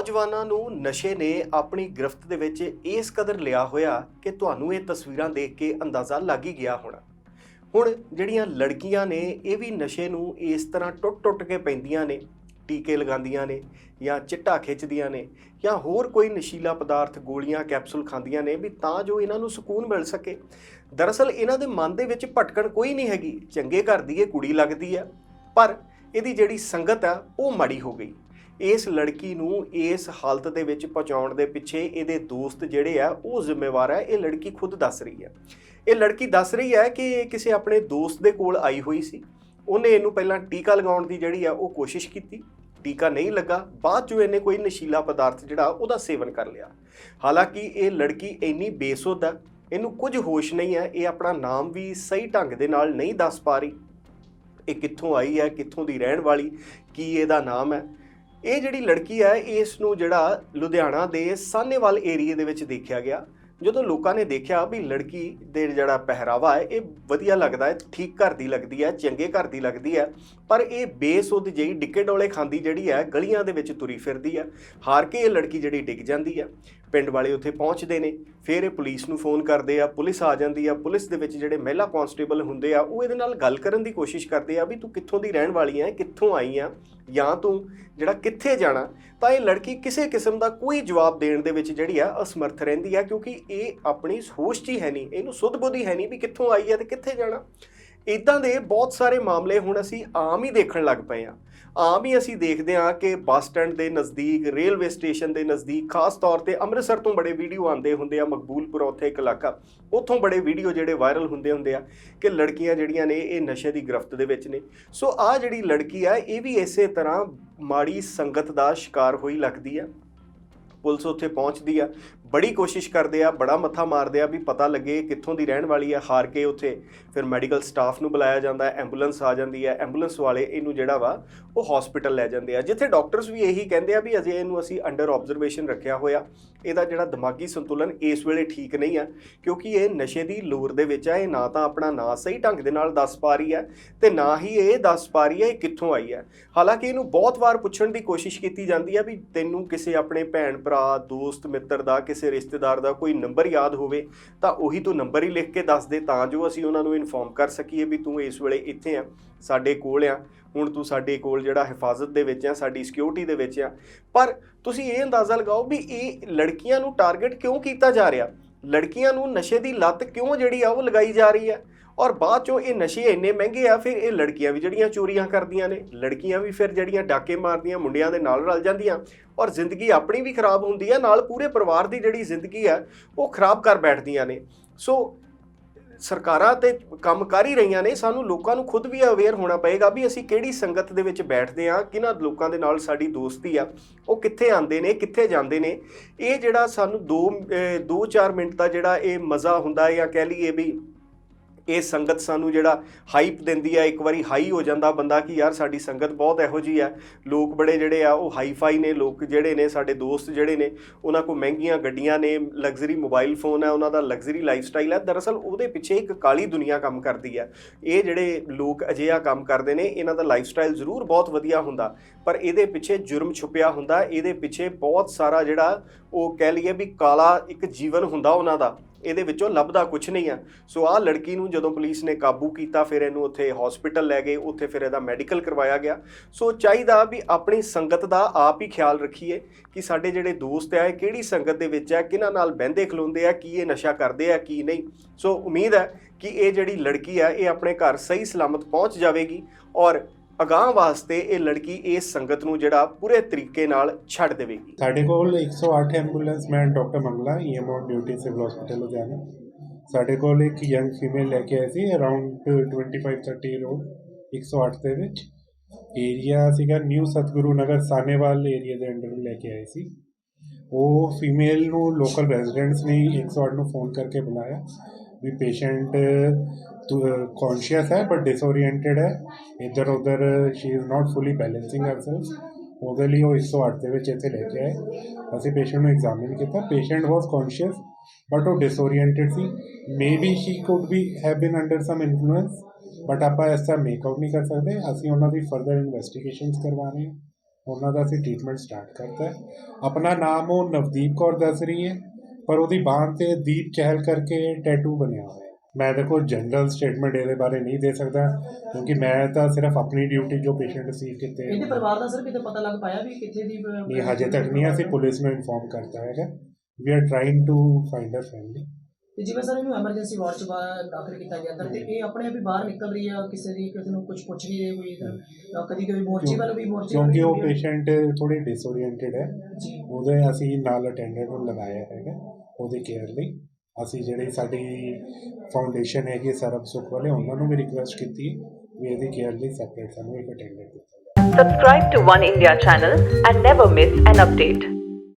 ਨੌਜਵਾਨਾਂ ਨੂੰ ਨਸ਼ੇ ਨੇ ਆਪਣੀ ਗ੍ਰਿਫਤ ਦੇ ਵਿੱਚ ਇਸ ਕਦਰ ਲਿਆ ਹੋਇਆ ਕਿ ਤੁਹਾਨੂੰ ਇਹ ਤਸਵੀਰਾਂ ਦੇਖ ਕੇ ਅੰਦਾਜ਼ਾ ਲੱਗ ਹੀ ਗਿਆ ਹੋਣਾ। ਹੁਣ ਜਿਹੜੀਆਂ ਲੜਕੀਆਂ ਨੇ, ਇਹ ਵੀ ਨਸ਼ੇ ਨੂੰ ਇਸ ਤਰ੍ਹਾਂ ਟੁੱਟ-ਟੁੱਟ ਕੇ ਪੈਂਦੀਆਂ ਨੇ, ਟੀਕੇ ਲਗਾਉਂਦੀਆਂ ਨੇ ਜਾਂ ਚਿੱਟਾ ਖਿੱਚਦੀਆਂ ਨੇ ਜਾਂ ਹੋਰ ਕੋਈ ਨਸ਼ੀਲਾ ਪਦਾਰਥ ਗੋਲੀਆਂ, ਕੈਪਸੂਲ ਖਾਂਦੀਆਂ ਨੇ ਵੀ ਤਾਂ ਜੋ ਇਹਨਾਂ ਨੂੰ ਸਕੂਨ ਮਿਲ ਸਕੇ। ਦਰਅਸਲ ਇਹਨਾਂ ਦੇ ਮਨ ਦੇ ਵਿੱਚ ਭਟਕਣ ਕੋਈ ਨਹੀਂ ਹੈਗੀ। ਚੰਗੇ ਘਰ ਦੀ ਇਹ ਕੁੜੀ ਲੱਗਦੀ ਹੈ, ਪਰ ਇਹਦੀ ਜਿਹੜੀ ਸੰਗਤ ਆ, ਉਹ ਮਾੜੀ ਹੋ ਗਈ। ਇਸ ਲੜਕੀ ਨੂੰ ਇਸ ਹਾਲਤ ਦੇ ਵਿੱਚ ਪਹੁੰਚਾਉਣ ਦੇ ਪਿੱਛੇ ਇਹਦੇ ਦੋਸਤ ਜਿਹੜੇ ਆ, ਉਹ ਜ਼ਿੰਮੇਵਾਰ ਹੈ ਇਹ ਲੜਕੀ ਖੁਦ ਦੱਸ ਰਹੀ ਹੈ ਇਹ ਲੜਕੀ ਦੱਸ ਰਹੀ ਹੈ ਕਿ ਇਹ ਕਿਸੇ ਆਪਣੇ ਦੋਸਤ ਦੇ ਕੋਲ ਆਈ ਹੋਈ ਸੀ। ਉਹਨੇ ਇਹਨੂੰ ਪਹਿਲਾਂ ਟੀਕਾ ਲਗਾਉਣ ਦੀ ਜਿਹੜੀ ਆ, ਉਹ ਕੋਸ਼ਿਸ਼ ਕੀਤੀ। ਟੀਕਾ ਨਹੀਂ ਲੱਗਾ। ਬਾਅਦ 'ਚੋਂ ਇਹਨੇ ਕੋਈ ਨਸ਼ੀਲਾ ਪਦਾਰਥ ਜਿਹੜਾ, ਉਹਦਾ ਸੇਵਨ ਕਰ ਲਿਆ। ਹਾਲਾਂਕਿ ਇਹ ਲੜਕੀ ਇੰਨੀ ਬੇਸੁੱਧ ਹੈ ਇਹਨੂੰ ਕੁਝ ਹੋਸ਼ ਨਹੀਂ ਹੈ ਇਹ ਆਪਣਾ ਨਾਮ ਵੀ ਸਹੀ ਢੰਗ ਦੇ ਨਾਲ ਨਹੀਂ ਦੱਸ ਪਾ ਰਹੀ। ਇਹ ਕਿੱਥੋਂ ਆਈ ਹੈ ਕਿੱਥੋਂ ਦੀ ਰਹਿਣ ਵਾਲੀ, ਕੀ ਇਹਦਾ ਨਾਮ ਹੈ ਇਹ ਜਿਹੜੀ ਲੜਕੀ ਹੈ, ਇਸ ਨੂੰ ਜਿਹੜਾ ਲੁਧਿਆਣਾ ਦੇ ਸਾਹਨੇਵਾਲ ਏਰੀਏ ਦੇ ਵਿੱਚ ਦੇਖਿਆ ਗਿਆ। ਜਦੋਂ ਲੋਕਾਂ ਨੇ ਦੇਖਿਆ ਵੀ ਲੜਕੀ ਦੇ ਜਿਹੜਾ ਪਹਿਰਾਵਾ ਹੈ, ਇਹ ਵਧੀਆ ਲੱਗਦਾ ਹੈ, ਠੀਕ ਘਰ ਦੀ ਲੱਗਦੀ ਹੈ, ਚੰਗੇ ਘਰ ਦੀ ਲੱਗਦੀ ਹੈ, ਪਰ ਇਹ ਬੇਸੁੱਧ ਜਿਹੀ ਡਿੱਕੇ ਡੋਲੇ ਖਾਂਦੀ ਜਿਹੜੀ ਹੈ, ਗਲੀਆਂ ਦੇ ਵਿੱਚ ਤੁਰੀ ਫਿਰਦੀ ਹੈ। ਹਾਰ ਕੇ ਇਹ ਲੜਕੀ ਜਿਹੜੀ ਡਿੱਗ ਜਾਂਦੀ ਹੈ। ਪਿੰਡ ਵਾਲੇ ਉੱਥੇ ਪਹੁੰਚਦੇ ਨੇ, ਫਿਰ ਇਹ ਪੁਲਿਸ ਨੂੰ ਫੋਨ ਕਰਦੇ ਆ, ਪੁਲਿਸ ਆ ਜਾਂਦੀ ਆ, ਪੁਲਿਸ ਦੇ ਵਿੱਚ ਜਿਹੜੇ ਮਹਿਲਾ ਕਾਂਸਟੇਬਲ ਹੁੰਦੇ ਆ, ਉਹ ਇਹਦੇ ਨਾਲ ਗੱਲ ਕਰਨ ਦੀ ਕੋਸ਼ਿਸ਼ ਕਰਦੇ ਆ ਵੀ ਤੂੰ ਕਿੱਥੋਂ ਦੀ ਰਹਿਣ ਵਾਲੀ ਹੈ ਕਿੱਥੋਂ ਆਈ ਆ ਜਾਂ ਤੂੰ ਜਿਹੜਾ ਕਿੱਥੇ ਜਾਣਾ, ਤਾਂ ਇਹ ਲੜਕੀ ਕਿਸੇ ਕਿਸਮ ਦਾ ਕੋਈ ਜਵਾਬ ਦੇਣ ਦੇ ਵਿੱਚ ਜਿਹੜੀ ਆ ਅਸਮਰਥ ਰਹਿੰਦੀ ਆ, ਕਿਉਂਕਿ ਇਹ ਆਪਣੀ ਸੋਚ 'ਚ ਹੀ ਹੈ ਨਹੀਂ, ਇਹਨੂੰ ਸੁੱਧ ਬੁੱਧ ਹੀ ਹੈ ਨਹੀਂ ਵੀ ਕਿੱਥੋਂ ਆਈ ਹੈ ਤੇ ਕਿੱਥੇ ਜਾਣਾ। ਇਦਾਂ ਦੇ ਬਹੁਤ ਸਾਰੇ ਮਾਮਲੇ ਹੁਣ ਅਸੀਂ ਆਮ ਹੀ ਦੇਖਣ ਲੱਗ ਪਏ ਆ ਆਮ ਹੀ ਅਸੀਂ ਦੇਖਦੇ ਹਾਂ ਕਿ ਬੱਸ ਸਟੈਂਡ ਦੇ ਨਜ਼ਦੀਕ, ਰੇਲਵੇ ਸਟੇਸ਼ਨ ਦੇ ਨਜ਼ਦੀਕ, ਖਾਸ ਤੌਰ ਤੇ ਅੰਮ੍ਰਿਤਸਰ ਤੋਂ ਬੜੇ ਵੀਡੀਓ ਆਉਂਦੇ ਹੁੰਦੇ ਆ, ਮਕਬੂਲਪੁਰ ਉੱਥੇ ਇੱਕ ਇਲਾਕਾ, ਉੱਥੋਂ ਬੜੇ ਵੀਡੀਓ ਜਿਹੜੇ ਵਾਇਰਲ ਹੁੰਦੇ ਹੁੰਦੇ ਆ ਕਿ ਲੜਕੀਆਂ ਜਿਹੜੀਆਂ ਨੇ ਇਹ ਨਸ਼ੇ ਦੀ ਗ੍ਰਿਫਤ ਦੇ ਵਿੱਚ ਨੇ। ਸੋ ਆ ਜਿਹੜੀ ਲੜਕੀ ਆ, ਇਹ ਵੀ ਇਸੇ ਤਰ੍ਹਾਂ ਮਾੜੀ ਸੰਗਤ ਦਾ ਸ਼ਿਕਾਰ ਹੋਈ ਲੱਗਦੀ ਆ। ਪੁਲਿਸ ਉੱਥੇ ਪਹੁੰਚਦੀ ਆ ਬੜੀ ਕੋਸ਼ਿਸ਼ ਕਰਦੇ ਆ, ਬੜਾ ਮੱਥਾ ਮਾਰਦੇ ਆ ਵੀ ਪਤਾ ਲੱਗੇ ਕਿੱਥੋਂ ਦੀ ਰਹਿਣ ਵਾਲੀ ਆ, ਹਾਰ ਕੇ ਉੱਥੇ ਫਿਰ ਮੈਡੀਕਲ ਸਟਾਫ ਨੂੰ ਬੁਲਾਇਆ ਜਾਂਦਾ ਹੈ ਐਂਬੂਲੈਂਸ ਆ ਜਾਂਦੀ ਹੈ ਐਂਬੂਲੈਂਸ ਵਾਲੇ ਇਹਨੂੰ ਜਿਹੜਾ ਵਾ ਉਹ ਹਸਪੀਟਲ ਲੈ ਜਾਂਦੇ ਆ। ਜਿੱਥੇ ਡਾਕਟਰਸ ਵੀ ਇਹੀ ਕਹਿੰਦੇ ਆ ਵੀ ਅਜੇ ਇਹਨੂੰ ਅਸੀਂ ਅੰਡਰ ਆਬਜ਼ਰਵੇਸ਼ਨ ਰੱਖਿਆ ਹੋਇਆ। ਇਹਦਾ ਜਿਹੜਾ ਦਿਮਾਗੀ ਸੰਤੁਲਨ ਇਸ ਵੇਲੇ ਠੀਕ ਨਹੀਂ ਆ, ਕਿਉਂਕਿ ਇਹ ਨਸ਼ੇ ਦੀ ਲੂਰ ਦੇ ਵਿੱਚ ਆ, ਇਹ ਨਾ ਤਾਂ ਆਪਣਾ ਨਾਂ ਸਹੀ ਢੰਗ ਦੇ ਨਾਲ ਦੱਸ ਪਾ ਰਹੀ ਹੈ ਤੇ ਨਾ ਹੀ ਇਹ ਦੱਸ ਪਾ ਰਹੀ ਹੈ ਇਹ ਕਿੱਥੋਂ ਆਈ ਹੈ ਹਾਲਾਂਕਿ ਇਹਨੂੰ ਬਹੁਤ ਵਾਰ ਪੁੱਛਣ ਦੀ ਕੋਸ਼ਿਸ਼ ਕੀਤੀ ਜਾਂਦੀ ਆ ਵੀ ਤੈਨੂੰ ਕਿਸੇ ਆਪਣੇ ਭੈਣ ਭਰਾ ਦੋਸਤ, ਮਿੱਤਰ ਦਾ, ਕਿਸੇ ਕਿਸੇ ਰਿਸ਼ਤੇਦਾਰ ਦਾ ਕੋਈ ਨੰਬਰ ਯਾਦ ਹੋਵੇ, ਤਾਂ ਉਹੀ ਤੂੰ ਨੰਬਰ ਹੀ ਲਿਖ ਕੇ ਦੱਸ ਦੇ, ਤਾਂ ਜੋ ਅਸੀਂ ਉਹਨਾਂ ਨੂੰ ਇਨਫੋਰਮ ਕਰ ਸਕੀਏ ਵੀ ਤੂੰ ਇਸ ਵੇਲੇ ਇੱਥੇ ਆ, ਸਾਡੇ ਕੋਲ ਆ, ਹੁਣ ਤੂੰ ਸਾਡੇ ਕੋਲ ਜਿਹੜਾ ਹਿਫਾਜ਼ਤ ਦੇ ਵਿੱਚ ਆ, ਸਾਡੀ ਸਿਕਿਉਰਿਟੀ ਦੇ ਵਿੱਚ ਆ। ਪਰ ਤੁਸੀਂ ਇਹ ਅੰਦਾਜ਼ਾ ਲਗਾਓ ਵੀ ਇਹ ਲੜਕੀਆਂ ਨੂੰ ਟਾਰਗੇਟ ਕਿਉਂ ਕੀਤਾ ਜਾ ਰਿਹਾ? ਲੜਕੀਆਂ ਨੂੰ ਨਸ਼ੇ ਦੀ ਲੱਤ ਕਿਉਂ ਜਿਹੜੀ ਆ ਉਹ ਲਗਾਈ ਜਾ ਰਹੀ ਹੈ ਔਰ ਬਾਅਦ ਚੋਂ ਇਹ ਨਸ਼ੇ ਇੰਨੇ ਮਹਿੰਗੇ ਆ, ਫਿਰ ਇਹ ਲੜਕੀਆਂ ਵੀ ਜਿਹੜੀਆਂ ਚੋਰੀਆਂ ਕਰਦੀਆਂ ਨੇ, ਲੜਕੀਆਂ ਵੀ ਫਿਰ ਜਿਹੜੀਆਂ ਡਾਕੇ ਮਾਰਦੀਆਂ, ਮੁੰਡਿਆਂ ਦੇ ਨਾਲ ਰਲ ਜਾਂਦੀਆਂ ਔਰ ਜ਼ਿੰਦਗੀ ਆਪਣੀ ਵੀ ਖਰਾਬ ਹੁੰਦੀ ਆ, ਨਾਲ ਪੂਰੇ ਪਰਿਵਾਰ ਦੀ ਜਿਹੜੀ ਜ਼ਿੰਦਗੀ ਆ, ਉਹ ਖਰਾਬ ਕਰ ਬੈਠਦੀਆਂ ਨੇ। ਸੋ ਸਰਕਾਰਾਂ ਤੇ ਕੰਮ ਕਰ ਹੀ ਰਹੀਆਂ ਨੇ, ਸਾਨੂੰ ਲੋਕਾਂ ਨੂੰ ਖੁਦ ਵੀ ਅਵੇਅਰ ਹੋਣਾ ਪਏਗਾ ਵੀ ਅਸੀਂ ਕਿਹੜੀ ਸੰਗਤ ਦੇ ਵਿੱਚ ਬੈਠਦੇ ਆ ਕਿਹਨਾਂ ਲੋਕਾਂ ਦੇ ਨਾਲ ਸਾਡੀ ਦੋਸਤੀ ਆ, ਉਹ ਕਿੱਥੇ ਆਉਂਦੇ ਨੇ, ਕਿੱਥੇ ਜਾਂਦੇ ਨੇ। ਇਹ ਜਿਹੜਾ ਸਾਨੂੰ 2 2-4 ਮਿੰਟ ਦਾ ਜਿਹੜਾ ਇਹ ਮਜ਼ਾ ਹੁੰਦਾ ਜਾਂ ਕਹਿ ਲਈਏ ਵੀ ਇਹ ਸੰਗਤ ਸਾਨੂੰ ਜਿਹੜਾ ਹਾਈਪ ਦਿੰਦੀ ਆ, ਇੱਕ ਵਾਰੀ ਹਾਈ ਹੋ ਜਾਂਦਾ ਬੰਦਾ ਕਿ ਯਾਰ ਸਾਡੀ ਸੰਗਤ ਬਹੁਤ ਇਹੋ ਜੀ ਆ। ਲੋਕ ਬੜੇ ਜਿਹੜੇ ਆ, ਉਹ ਹਾਈਫਾਈ ਨੇ, ਲੋਕ ਜਿਹੜੇ ਨੇ, ਸਾਡੇ ਦੋਸਤ ਜਿਹੜੇ ਨੇ, ਉਹਨਾਂ ਕੋਲ ਮਹਿੰਗੀਆਂ ਗੱਡੀਆਂ ਨੇ ਲਗਜ਼ਰੀ ਮੋਬਾਈਲ ਫੋਨ ਹੈ ਉਹਨਾਂ ਦਾ ਲਗਜ਼ਰੀ ਲਾਈਫ ਸਟਾਈਲ ਹੈ ਦਰਅਸਲ ਉਹਦੇ ਪਿੱਛੇ ਇੱਕ ਕਾਲੀ ਦੁਨੀਆ ਕੰਮ ਕਰਦੀ ਹੈ ਇਹ ਜਿਹੜੇ ਲੋਕ ਅਜਿਹਾ ਕੰਮ ਕਰਦੇ ਨੇ, ਇਹਨਾਂ ਦਾ ਲਾਈਫ ਸਟਾਈਲ ਜ਼ਰੂਰ ਬਹੁਤ ਵਧੀਆ ਹੁੰਦਾ, ਪਰ ਇਹਦੇ ਪਿੱਛੇ ਜੁਰਮ ਛੁਪਿਆ ਹੁੰਦਾ, ਇਹਦੇ ਪਿੱਛੇ ਬਹੁਤ ਸਾਰਾ ਜਿਹੜਾ ਉਹ ਕਹਿ ਲਈਏ ਵੀ ਕਾਲਾ ਇੱਕ ਜੀਵਨ ਹੁੰਦਾ ਉਹਨਾਂ ਦਾ। ਇਹਦੇ ਵਿੱਚੋਂ ਲੱਭਦਾ ਕੁਝ ਨਹੀਂ ਆ। ਸੋ ਆਹ ਲੜਕੀ ਨੂੰ ਜਦੋਂ ਪੁਲਿਸ ਨੇ ਕਾਬੂ ਕੀਤਾ, ਫਿਰ ਇਹਨੂੰ ਉੱਥੇ ਹਸਪੀਟਲ ਲੈ ਗਏ, ਉੱਥੇ ਫਿਰ ਇਹਦਾ ਮੈਡੀਕਲ ਕਰਵਾਇਆ ਗਿਆ। ਸੋ ਚਾਹੀਦਾ ਵੀ ਆਪਣੀ ਸੰਗਤ ਦਾ ਆਪ ਹੀ ਖਿਆਲ ਰੱਖੀਏ ਕਿ ਸਾਡੇ ਜਿਹੜੇ ਦੋਸਤ ਆ, ਇਹ ਕਿਹੜੀ ਸੰਗਤ ਦੇ ਵਿੱਚ ਆ, ਕਿਹਨਾਂ ਨਾਲ ਬਹਿੰਦੇ ਖਲੋਂਦੇ ਆ, ਕੀ ਇਹ ਨਸ਼ਾ ਕਰਦੇ ਆ, ਕੀ ਨਹੀਂ। ਸੋ ਉਮੀਦ ਹੈ ਕਿ ਇਹ ਜਿਹੜੀ ਲੜਕੀ ਆ, ਇਹ ਆਪਣੇ ਘਰ ਸਹੀ ਸਲਾਮਤ ਪਹੁੰਚ ਜਾਵੇਗੀ ਔਰ ਅਗਾਹ ਵਾਸਤੇ ਇਹ ਲੜਕੀ ਇਸ ਸੰਗਤ ਨੂੰ ਜਿਹੜਾ ਪੂਰੇ ਤਰੀਕੇ ਨਾਲ ਛੱਡ ਦੇਵੇਗੀ। ਸਾਡੇ ਕੋਲ 108 ambulance man doctor Mangla EMO duty civil hospital Ludhiana. ਸਾਡੇ ਕੋਲ ਇੱਕ ਯੰਗ ਫੀਮੇਲ ਲੈ ਕੇ ਆਏ ਸੀ ਅਰਾਊਂਡ 25 30 ਰੋਡ 108 ਦੇ ਵਿੱਚ। ਏਰੀਆ ਸੀਗਾ ਨਿਊ ਸਤਗੁਰੂ ਨਗਰ ਸਾਨੇਵਾਲ ਏਰੀਆ ਦੇ ਅੰਡਰ ਲੈ ਕੇ ਆਏ ਸੀ। ਉਹ ਫੀਮੇਲ ਨੂੰ ਲੋਕਲ ਰੈਜ਼ੀਡੈਂਟਸ ਨੇ 108 ਨੂੰ ਫੋਨ ਕਰਕੇ ਬੁਲਾਇਆ ਵੀ ਪੇਸ਼ੈਂਟ ਕੌਨਸ਼ੀਅਸ ਹੈ ਬਟ ਡਿਸਓਰੀਐਂਟਡ ਹੈ। ਇੱਧਰ ਉੱਧਰ she is not fully balancing herself ਉਹਦੇ ਲਈ ਉਹ 108 ਦੇ ਵਿੱਚ ਇੱਥੇ ਲੈ ਕੇ ਆਏ। ਅਸੀਂ ਪੇਸ਼ੈਂਟ ਨੂੰ ਐਗਜ਼ਾਮਿਨ ਕੀਤਾ। ਪੇਸ਼ੈਂਟ ਵਾਸ ਕੌਨਸ਼ੀਅਸ ਬਟ ਉਹ disoriented C. Maybe she could be have been under some influence but ਆਪਾਂ ਐਸਾ ਮੇਕ ਆਊਟ ਨਹੀਂ ਕਰ ਸਕਦੇ। ਅਸੀਂ ਉਹਨਾਂ ਦੀ ਫਰਦਰ ਇਨਵੈਸਟੀਗੇਸ਼ਨਸ ਕਰਵਾ ਰਹੇ ਹਾਂ। ਉਹਨਾਂ ਦਾ ਅਸੀਂ ਟ੍ਰੀਟਮੈਂਟ ਸਟਾਰਟ ਕਰਤਾ ਹੈ। ਆਪਣਾ ਨਾਮ ਉਹ ਨਵਦੀਪ ਕੌਰ ਦੱਸ ਰਹੀ ਹੈ, ਪਰ ਉਹਦੀ ਬਾਂਹ ਤੇ ਦੀਪ ਚਹਿਲ ਕਰਕੇ ਟੈਟੂ ਬਣਿਆ ਹੋਇਆ ਹੈ। ਮੈਂ ਦੇਖੋ ਜਨਰਲ ਸਟੇਟਮੈਂਟ ਇਹਦੇ ਬਾਰੇ ਨਹੀਂ ਦੇ ਸਕਦਾ ਕਿਉਂਕਿ ਮੈਂ ਤਾਂ ਸਿਰਫ ਆਪਣੀ ਡਿਊਟੀ ਜੋ ਪੇਸ਼ੈਂਟ ਰਿਸੀਵ ਕੀਤੇ ਇਹਦੇ ਪਰਿਵਾਰ ਦਾ ਸਰ ਕਿਤੇ ਪਤਾ ਲੱਗ ਪਾਇਆ ਵੀ ਕਿੱਥੇ ਦੀ ਨਹੀਂ ਹਜੇ ਤੱਕ ਨਹੀਂ ਅਸੀਂ ਪੁਲਿਸ ਨੂੰ ਇਨਫੋਰਮ ਕਰਤਾ ਹੈਗਾ। We are trying to find a family ਤੇ ਜਿਵੇਂ ਸਰ ਇਹਨੂੰ ਐਮਰਜੈਂਸੀ ਵਾਰਡ ਚ ਬਾਹਰ ਦਾਖਲ ਕੀਤਾ ਗਿਆ ਅੰਦਰ ਤੇ ਇਹ ਆਪਣੇ ਆਪ ਹੀ ਬਾਹਰ ਨਿਕਲ ਰਹੀ ਹੈ ਕਿਸੇ ਦੀ ਕਿਸੇ ਨੂੰ ਕੁਝ ਪੁੱਛ ਨਹੀਂ ਰਹੀ ਕੋਈ ਕਦੀ ਕਦੀ ਮੋਰਚੇ ਵੱਲ ਵੀ ਮੋਰਚੇ ਕਿਉਂਕਿ ਉਹ ਪੇਸ਼ੈਂਟ ਥੋੜੇ ਡਿਸਓਰੀਐਂਟਡ ਹੈ। ਉਹਦੇ ਅਸੀਂ ਨਾਲ ਅਟੈਂਡੈਂਟ ਨੂੰ ਲਗਾਇਆ ਹੈਗਾ ਉਹਦੀ ਕੇਅਰ ਲਈ। ਅਸੀਂ ਜਿਹੜੀ ਸਾਡੀ ਫਾਊਂਡੇਸ਼ਨ ਹੈਗੀ ਸਰਬ ਸੁਖ ਵਾਲੇ, ਉਹਨਾਂ ਨੂੰ ਵੀ ਰਿਕੁਐਸਟ ਕੀਤੀ ਵੀ ਇਹਦੀ ਕੇਅਰ ਲਈ ਸੈਪਰੇਟ ਸਾਨੂੰ ਇੱਕ ਅਟੈਂਡੈਂਟ ਦਿੱਤਾ ਜਾਵੇ Subscribe to One India channel and never miss an.